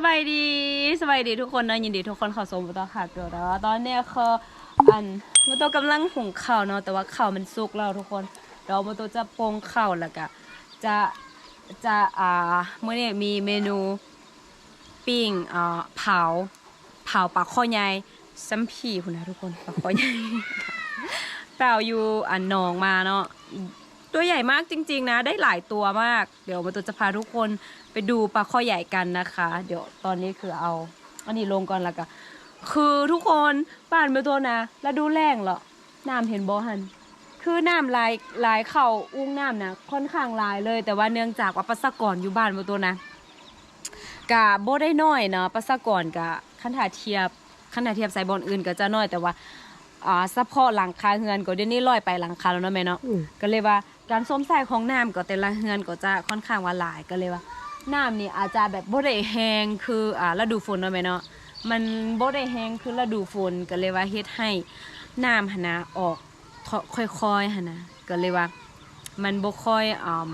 สบายดีสบายดีทุกคนนะยินดีทุกคนเข้าชมบุตรค่ะเดแล้วตอนเนี้ยคืออันมุตกำลังหุงข้าวเนาะแต่ว่าข้าวมันสุกแล้วทุกคนเดี๋ยวมุตจะปรุงข้าวแล้วก็จะจะอ่าเมื่อนี้มีเมนูปิ้งอ่าเผาเผาปลาข้อใหญ่ซ้ำผีคุณนะทุกคนปลาข้อใหญ่เปล่าอยู่อันหนองมาเนาะ ตัวใหญ่มากจริง ๆ นะ ได้หลายตัวมาก เดี๋ยวมาตัวจะพาทุกคนไปดูปลาข้อใหญ่กันนะคะ เดี๋ยวตอนนี้คือเอา อันนี้ลงก่อนและกันคือทุกคนบ้านมาตัวนะ แล้วดูแรงเหรอน้ำเห็นบอหัน คือน้ำลายลายเข่าอุ้งน้ำนะค่อนข้างลายเลย แต่ว่าเนื่องจากว่าปัสสกรอยู่บ้านมาตัวนะกะโบได้น้อยเนาะปัสสกรกะขันถาเทียบขันถาเทียบใส่บอลอื่นก็จะน้อยแต่ว่าอ่าซัพพอร์ตหลังคาเฮือนก็เดี๋ยวนี้ลอยไปหลังคาแล้วเนาะแม่เนาะอืมก็เลยว่า การส้มใส่ของน้ำก็แต่ละเฮือนก็จะค่อนข้างว่าหลายก็เลยว่าน้ำนี่อาจจะแบบบ่ได้แห้งคืออ่าฤดูฝนเนาะแม่เนาะมันบ่ได้แห้งคือฤดูฝนก็เลยว่าเฮ็ดให้น้ำหั่นนะออกค่อยๆหั่นนะก็เลยว่ามันบ่ค่อยอ่า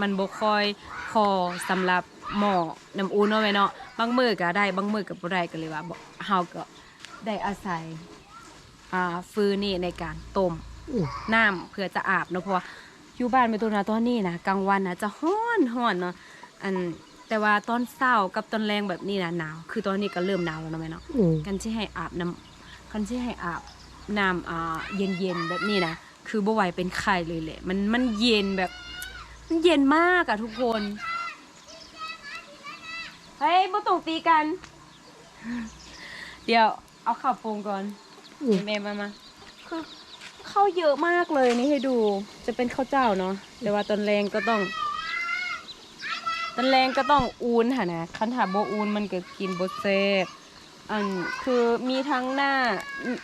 มันบ่ค่อยพอสำหรับหม้อน้ำอุ่นเนาะแม่เนาะบางมื้อก็ได้บางมื้อก็บ่ได้ก็เลยว่าบ่เฮาก็ได้อาศัยอ่าฟืนนี่ในการต้มอืมน้ำเพื่อจะอาบเนาะเพราะว่า อยู่บ้านเป็นตัวนาตอนนี้นะกลางวันนะจะฮ้อนฮ้อนเนาะอันแต่ว่าตอนเช้ากับตอนแรงแบบนี้นะหนาว คือตอนนี้ก็เริ่มหนาวแล้วเนาะแม่เนาะอืมกันที่ให้อาบน้ำกันที่ให้อาบน้ำอ่าเย็นๆแบบนี้นะคือบ่ไหวเป็นไข้เลยแหละมันมันเย็นแบบ มันเย็นมากอะทุกคนเฮ้ยบ่ต้องตีกัน เดี๋ยวเอาข้าวปรุงก่อนอืมแม่มามาคือ ข้าวเยอะมากเลยนี่ให้ดู จะเป็นข้าวเจ้าเนาะแต่ว่าตอนแรงก็ต้อง ตอนแรงก็ต้องอูนค่ะนะคันถาโบอูนมันก็กินโบเซบอันคือมีทั้งหน้า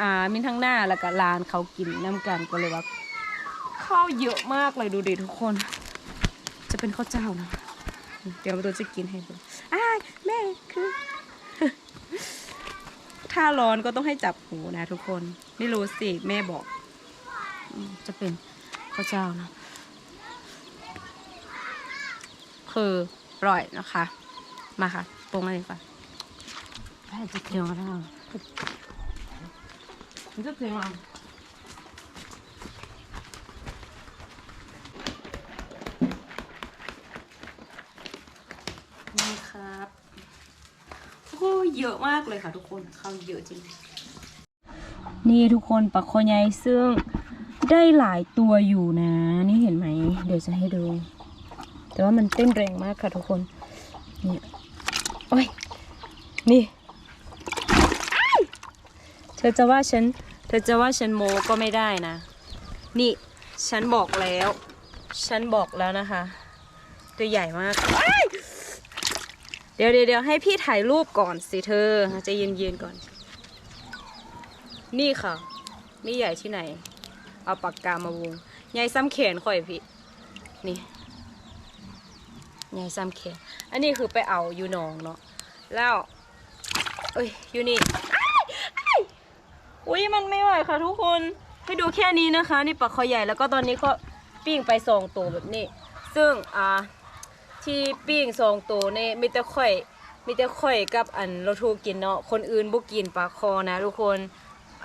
อ่า มีทั้งหน้าแล้วก็ลานเขากินน้ำกันก็เลยว่าข้าวเยอะมากเลยดูดิทุกคน จะเป็นข้าวเจ้านะเดี๋ยวตัวจะกินให้ดูอ้าแม่คือ ถ้าร้อนก็ต้องให้จับหูนะทุกคน ไม่รู้สิ แม่บอก จะเป็นข้าวเจ้านะคืออร่อยนะคะ มาค่ะปรุงอะไรก่อนแม่จะเคี่ยวกันแล้วมันจะเคี่ยวอะนี่ครับโอ้เยอะมากเลยค่ะทุกคนข้าวเยอะจริง นี่ทุกคนปลาคอใหญ่ซึ่ง ได้หลายตัวอยู่นะ นี่เห็นไหม เดี๋ยวจะให้ดู แต่ว่ามันเต้นแรงมากค่ะทุกคน นี่โอ้ย นี่ เธอจะว่าฉัน เธอจะว่าฉันโมก็ไม่ได้นะ นี่ ฉันบอกแล้ว ฉันบอกแล้วนะคะ ตัวใหญ่มาก เดี๋ยวเดี๋ยวให้พี่ถ่ายรูปก่อนสิเธอจะเย็นๆก่อน นี่ค่ะ นี่ใหญ่ที่ไหน เอาปากกามาวงใหญ่ซ้ำแขนข่อยพี่ นี่ใหญ่ซ้ำแขน อันนี้คือไปเอาอยู่หนองเนาะ แล้ว เอ้ย อยู่นี่อุ้ยมันไม่ไหวค่ะทุกคน ให้ดูแค่นี้นะคะ นี่ปลาคอใหญ่แล้วก็ตอนนี้ก็ปิ้งไปสองตัวแบบนี้ ซึ่งอ่าที่ปิ้งสองตัวนี่มีแต่ข่อยมีแต่ข่อยกับอันเราทูกินเนาะคนอื่นบ่กินปลาคอนะทุกคน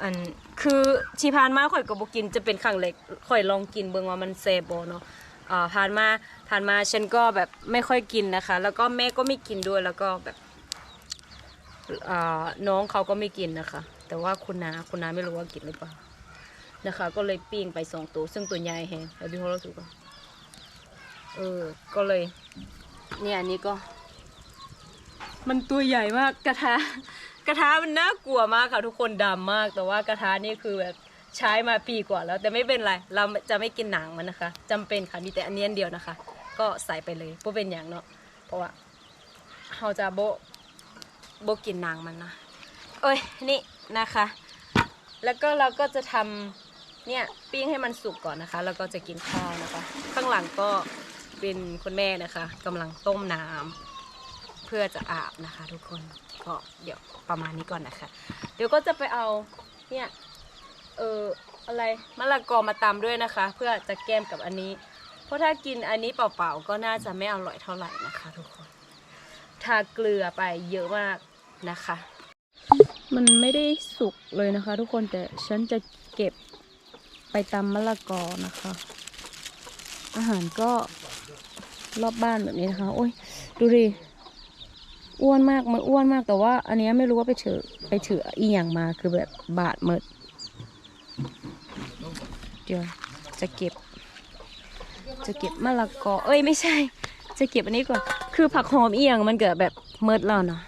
อัน คือที่ผ่านมาข่อยก็บ่กินจะเป็นครั้งแรกข่อยลองกินเบิ่งว่ามันแซ่บบ่เนาะอ่าผ่านมาผ่านมาฉันก็แบบไม่ค่อยกินนะคะ แล้วก็แม่ก็ไม่กินด้วยแล้วก็แบบอ่าน้องเขาก็ไม่กินนะคะ แต่ว่าคุณนาคุณนาไม่รู้ว่ากินหรือเปล่านะคะ ก็เลยปิ้งไปสองตัวซึ่งตัวใหญ่แฮงแล้วพี่เขารู้สึกว่าเออก็เลยเนี่ยอันนี้ก็ มันตัวใหญ่มากกระทะ กระทะมันน่ากลัวมากค่ะทุกคนดำมาก แต่ว่ากระทะนี่คือแบบใช้มาปีกว่าแล้ว แต่ไม่เป็นไร เราจะไม่กินหนังมันนะคะจำเป็นค่ะมีแต่อันนี้อันเดียวนะคะ ก็ใส่ไปเลยเพราะเป็นอย่างเนาะเพราะว่าเราจะโบโบกินหนังมันนะเอ้ยนี่นะคะ แล้วก็เราก็จะทำเนี่ยปิ้งให้มันสุกก่อนนะคะ แล้วก็จะกินข้าวนะคะ ข้างหลังก็เป็นคุณแม่นะคะกำลังต้มน้ำเพื่อจะอาบนะคะ ทุกคน ก็เดี๋ยวประมาณนี้ก่อนนะคะ เดี๋ยวก็จะไปเอาเนี่ยเอออะไรมะละกอมาตำด้วยนะคะ เพื่อจะแก้มกับอันนี้ เพราะถ้ากินอันนี้เปล่าๆก็น่าจะไม่อร่อยเท่าไหร่นะคะ ทุกคนทาเกลือไปเยอะมากนะคะ มันไม่ได้สุกเลยนะคะ ทุกคนแต่ฉันจะเก็บไปตำมะละกอนะคะ อาหารก็รอบบ้านแบบนี้นะคะ โอ้ยดูดิ อ้วนมากมันอ้วนมากแต่ว่า อันนี้ไม่รู้ว่าไปเฉอไปเฉออีหยังมาคือแบบบาดเมดเดี๋ยวจะเก็บ จะเก็บมะละกอเอ้ยไม่ใช่ จะเก็บอันนี้ก่อนคือผักหอมอีหยังมันเกิดแบบเมดแล้วเนาะ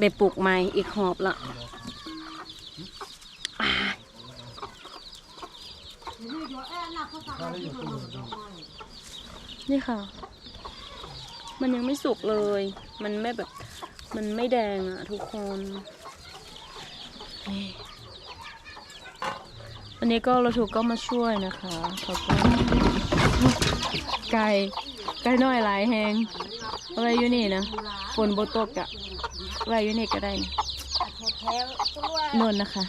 ได้ปลูกใหม่อีกหอบละนี่ค่ะ มันยังไม่สุกเลย มันไม่แบบ มันไม่แดงอะทุกคนนี่วันนี้ก็เราถูกก็มาช่วยนะคะเขาก็ไก่ไก่น้อยหลายแหงเอาไว้อยู่นี่นะฝนโบตกอะไว้อยู่นี่ก็ได้นะนนนะคะ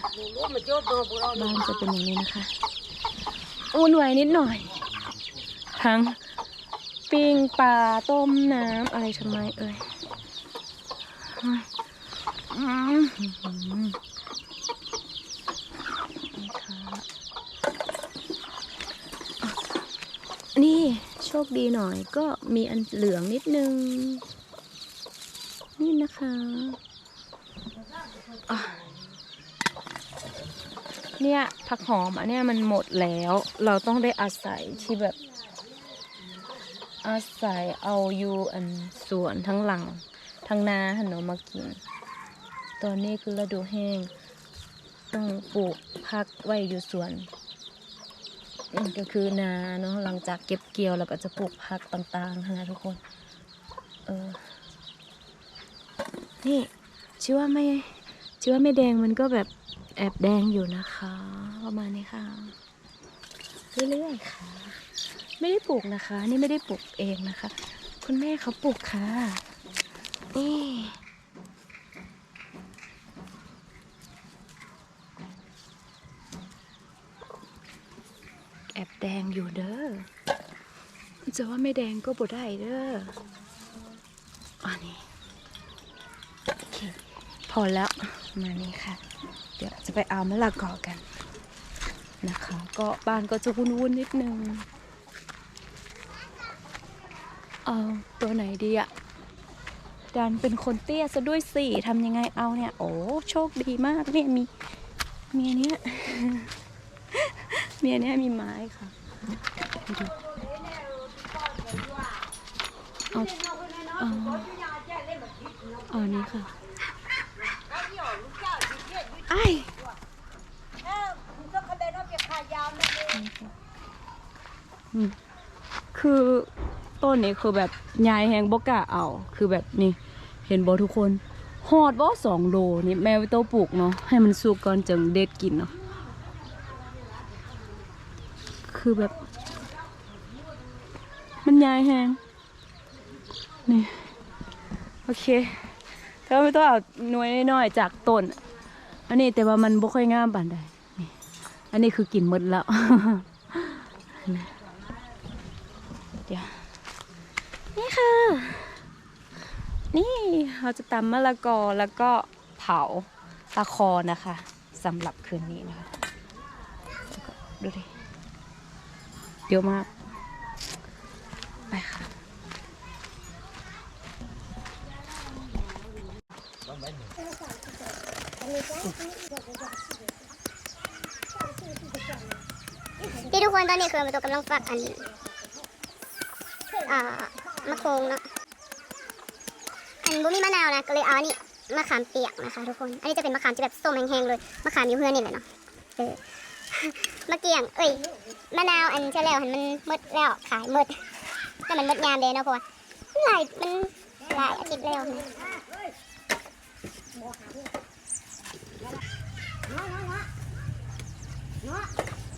บ้านจะเป็นอย่างนี้นะคะอุ่นไหวนิดหน่อย ทั้งปิ้งปลาต้มน้ำอะไรทำไมเอ่ยอืม นี่โชคดีหน่อยก็มีอันเหลืองนิดนึง นี่นะคะอะเนี่ยผักหอมอันเนี้ยมันหมดแล้ว เราต้องได้อาศัยที่แบบ อาศัยเอาอยู่อันสวนทั้งหลัง ทั้งนาหันเนามากิน ตอนนี้คือฤดูแห้ง ต้องปลูกพักไว้อยู่สวนอืมก็คือนาเนาะหลังจากเก็บเกี่ยวแล้วก็จะปลูกพักต่างๆนะทุกคน เออ นี่ชื่อว่าไม่ชื่อว่าไม่แดงมันก็แบบแอบแดงอยู่นะคะ ประมาณนี้ค่ะเรื่อยๆค่ะ ไม่ได้ปลูกนะคะ นี่ไม่ได้ปลูกเองนะคะ คุณแม่เขาปลูกค่ะ แอบแดงอยู่เด้อจะว่าไม่แดงก็บ่ได้เด้ออันนี้โอเคพอแล้วมานี่ค่ะ เดี๋ยวจะไปเอามะละกอกันนะคะ ก็บ้านก็จะวุ่นๆนิดนึงเอาตัวไหนดีอะ ดันเป็นคนเตี้ยซะด้วยสิทำยังไงเอาเนี่ย โอ้โชคดีมากเนี่ยมีเมียเนี้ยเมียเนี้ยมีไม้ค่ะดูเอาเอาเอาอันนี้ค่ะไอ้ายอืมคือ ต้นนี้คือแบบยายแหงบกะเอา คือแบบนี่เห็นบอทุกคนหอดบ่สองโลนี่แม่ไว้โตปลูกเนาะให้มันสุกก่อนจึงเด็ดกินเนาะคือแบบ มันยายแฮงนี่โอเคแต่ว่าไม่ต้องเอาหน่วยน้อยๆจากต้น อันนี้แต่ว่ามันบ่ค่อยงามปานใดนี่อันนี้คือกินหมดแล้ว เดี๋ยว นี่ค่ะ นี่เราจะตำมะละกอแล้วก็เผาตะคอนะคะสำหรับคืนนี้นะคะ ดูดิเยอะมาก ไปค่ะที่ทุกคนตอนนี้คือมาตัวกำลังฝักอันอ่า มะโคงเนาะอันบุมีมะนาวนะก็เลยเอาอันนี้มะขามเปียกนะคะทุกคน อันนี้จะเป็นมะขามที่แบบส้มแห้งๆเลยมะขามอยู่เพื่อนนี่แหละเนาะเออมะเกียง เอ้ยมะนาวอันเชลแล้วหันมันหมดแล้วขายหมดแต่มันหมดยามเดยเนาะเพราะว่าหลายมันหลายอาทิตย์แล้วนะ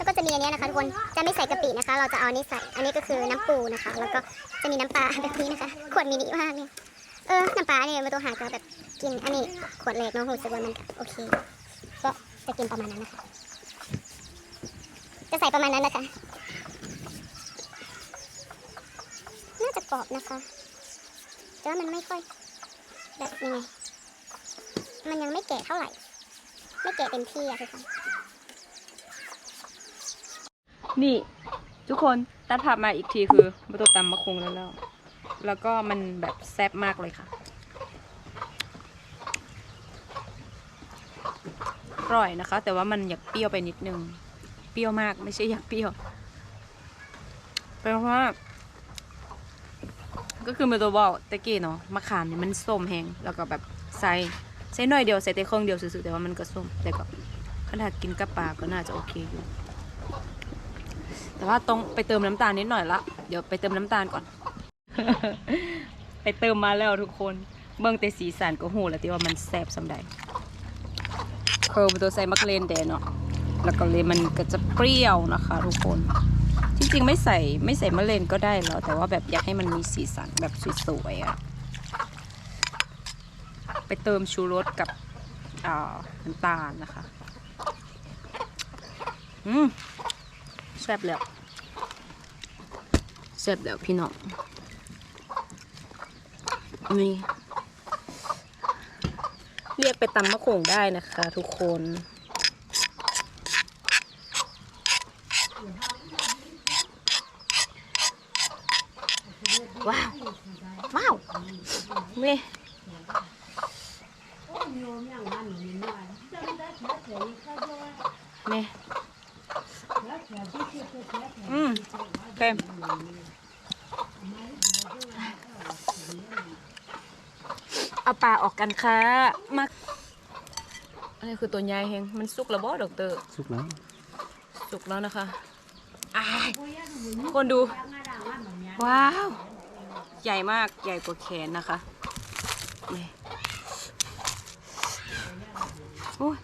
แล้วก็จะมีอันนี้นะคะทุกคน จะไม่ใส่กะปินะคะ เราจะเอาอันนี้ใส่ อันนี้ก็คือน้ำปูนะคะ แล้วก็จะมีน้ำปลาแบบนี้นะคะ ขวดมินิมากเนี่ย เออ น้ำปลาเนี่ยมาตัวหาจะแบบกิน อันนี้ขวดเล็กเนาะรู้สึกว่ามันโอเค ก็จะกินประมาณนั้นนะคะ จะใส่ประมาณนั้นนะคะ น่าจะกรอบนะคะแต่ว่ามันไม่ค่อยแบบยังไง มันยังไม่แก่เท่าไหร่ ไม่แก่เต็มที่อะทุกคน นี่ ทุกคนตัดภาพมาอีกทีคือมาตัวตำมะคงแล้วแล้ว แล้วก็มันแบบแซ่บมากเลยค่ะอร่อยนะคะ แต่ว่ามันอยากเปรี้ยวไปนิดนึง เปรี้ยวมากไม่ใช่อยากเปรี้ยวเป็นเพราะว่าก็คือมาตัวบอกตะกี้เนาะมะขามเนี่ยมันส้มแห้งแล้วก็แบบใส่ใส่หน่อยเดียวใส่แต่เครื่องเดียวซื่อๆแต่ว่ามันก็ส้มแต่ก็ขนาดกินกับปลาก็น่าจะโอเคอยู่ แต่ว่าต้องไปเติมน้ำตาลนิดหน่อยละ เดี๋ยวไปเติมน้ำตาลก่อน ไปเติมมาแล้วทุกคน เบิ่งแต่สีสันก็หูแล้วที่ว่ามันแซ่บสำใดเคิร์มตัวใส่มักเลนแดงเนาะ แล้วก็เลยมันก็จะเปรี้ยวนะคะ ทุกคน จริงๆไม่ใส่ไม่ใส่มะเลนก็ได้แล้ว แต่ว่าแบบอยากให้มันมีสีสันแบบสวยๆอะไปเติมชูรสกับน้ำตาลนะคะ อืม แซ่บแล้วแซ่บแล้วพี่น้องนี่เรียกไปตำมะโขงได้นะคะ ทุกคนว้าว ว้าวนี่ อืมโอเคเอาปลาออกกันค่ะมาอันนี้คือตัวใหญ่เฮงมันสุกแล้วบ่ดอกเตอร์สุกแล้วสุกแล้วนะคะอ้ายคนดู ว้าว ใหญ่มากใหญ่กว่าแขนนะคะนี่โอ้ย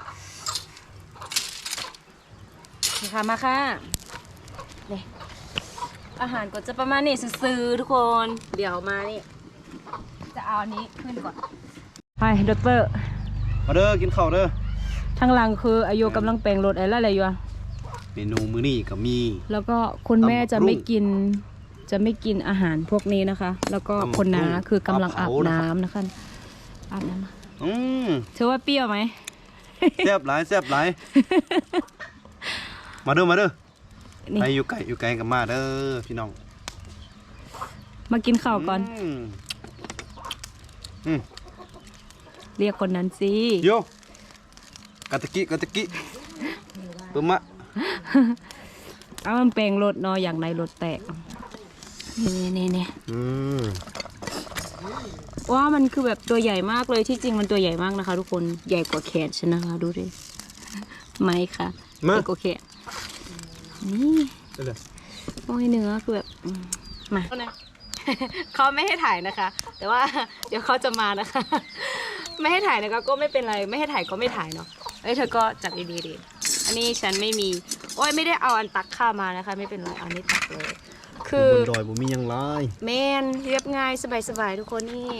นี่ค่ะมาค่ะนี่อาหารก็จะประมาณนี้ซื้อๆทุกคน เดี๋ยวมานี่ จะเอาอันนี้ขึ้นก่อนไปดอกเตอร์มาเด้อกินข้าวเด้อทางหลังคืออายุกำลังแปลงรถอะไรอะไรอยู่อะเมนูมื้อนี้ก็มี แล้วก็คุณแม่จะตำบักหุ่งไม่กินจะไม่กินอาหารพวกนี้นะคะ แล้วก็ตำบักคนน้าหุ่งคือกำลังอาบปลาเผานะครับน้ำนะคะอาบน้ำมาอืมเธอว่าเปรี้ยวไหมแซ่บหลายแซ่บหลาย มาเด้อมาเด้อนี่ไปอยู่ไกลอยู่ไกลกันมาเด้อพี่น้องมากินข้าวก่อน มอืมเรียกคนนั้นสิโยกาตะกิกาตะกิปึ้มะเอามันแปลงรถเนาะอย่างในรถแตกนี่นี่นี่อืมว่ามันคือแบบตัวใหญ่มากเลยที่จริงมันตัวใหญ่มากนะคะ ทุกคนใหญ่กว่าแขนฉันนะคะ ดูดิไหมค่ะ มาใหญ่กว่าแขนนี่ได้เลยโอ้ยเนื้อคือแบบอืมมาเขาไม่ให้ถ่ายนะคะ แต่ว่าเดี๋ยวเขาจะมานะคะ ไม่ให้ถ่ายนะคะก็ไม่เป็นไรไม่ให้ถ่ายก็ไม่ถ่ายเนาะเอ้ยเธอก็จัดดีๆดีอันนี้ฉันไม่มี โอ้ยไม่ได้เอาอันตักข้าวมานะคะ ไม่เป็นไรเอาอันนี้ตักเลย คือบนดอยบ่มีหยังหลายแมนเรียบง่ายสบายๆทุกคนนี่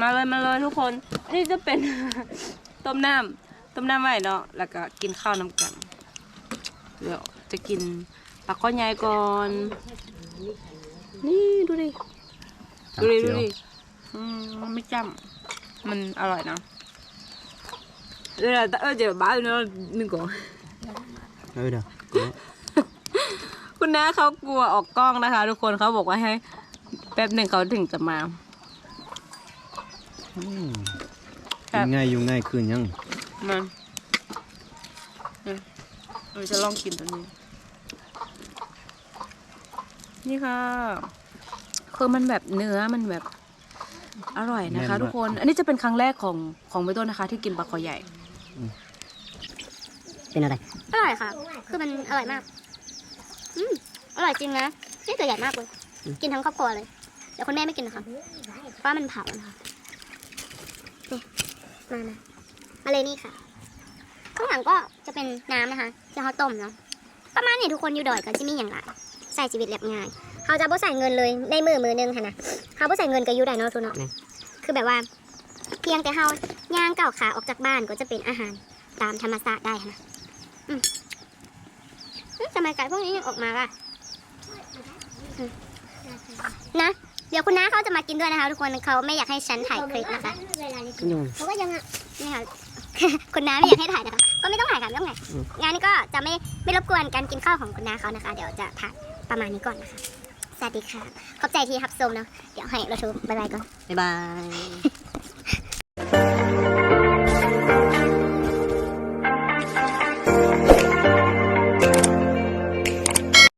มาเลยมาเลยทุกคนอันนี้จะเป็น ต้มน้ำต้มน้ำไว้เนาะแล้วก็กินข้าวน้ำกันเดี๋ยวจะกินปลาข้อใหญ่ก่อน นี่ดูดิดูดิดูดิอืมมันไม่จำมันอร่อยนะเดี๋ยวเออเดี๋ยวบ้าเนาะนึงก่อนเออเด้อคุณน้าเขากลัวออกกล้องนะคะ ทุกคนเขาบอกว่าให้ แป๊บหนึ่งเขาถึงจะมาอืมครักิบ นง่ายอยู่ง่ายคืนยังมาเนี่ยเราจะลองกินตัวนี้ นี่ค่ะ คือมันแบบเนื้อมันแบบอร่อยนะคะ ทุกคน อันนี้จะเป็นครั้งแรกของของใบต้นนะคะ ที่กินปลาคอใหญ่ เป็นอะไร อร่อยค่ะ คือมันอร่อยมาก อืมอร่อยจริงนะ นี่ตัวใหญ่มากเลย กินทั้งครอบครัวเลย แต่คุณแม่ไม่กินนะคะเพราะว่ามันเผานะคะนี่มามามาเลยนี่ค่ะ ข้างหลังก็จะเป็นน้ำนะคะที่เขาต้มเนาะประมาณนี้ทุกคนอยู่ดอยกันจะมีอย่างไรใส่ชีวิตเรียบง่ายเขาจะบ่ใส่เงินเลยในมือมือหนึงค่ะนะเขาบ่ใส่เงินกับยูไดเนาะทุกเนาะคือแบบว่า เพียงแต่เขาย่างเก่าวขาออกจากบ้านก็จะเป็นอาหารตามธรรมชาติได้ค่ะนะอืมทำไมไก่พวกนี้ยังออกมาล่ะอืมนะ เดี๋ยวคุณน้าเขาจะมากินด้วยนะคะ ทุกคนเขาไม่อยากให้ฉันถ่ายคลิปนะคะยังเพราะว่ายังอะนี่ค่ะคุณน้าไม่อยากให้ถ่ายนะคะก็ไม่ต้องถ่ายค่ะไม่ต้องถ่ายอืมงานนี้ก็จะไม่ไม่รบกวนการกินข้าวของคุณน้าเขานะคะ เดี๋ยวจะถ่ายประมาณนี้ก่อนนะคะสวัสดีค่ะ ขอบใจที่รับชมเนาะเดี๋ยวให้เราชูบายบายก่อนบ๊ายบาย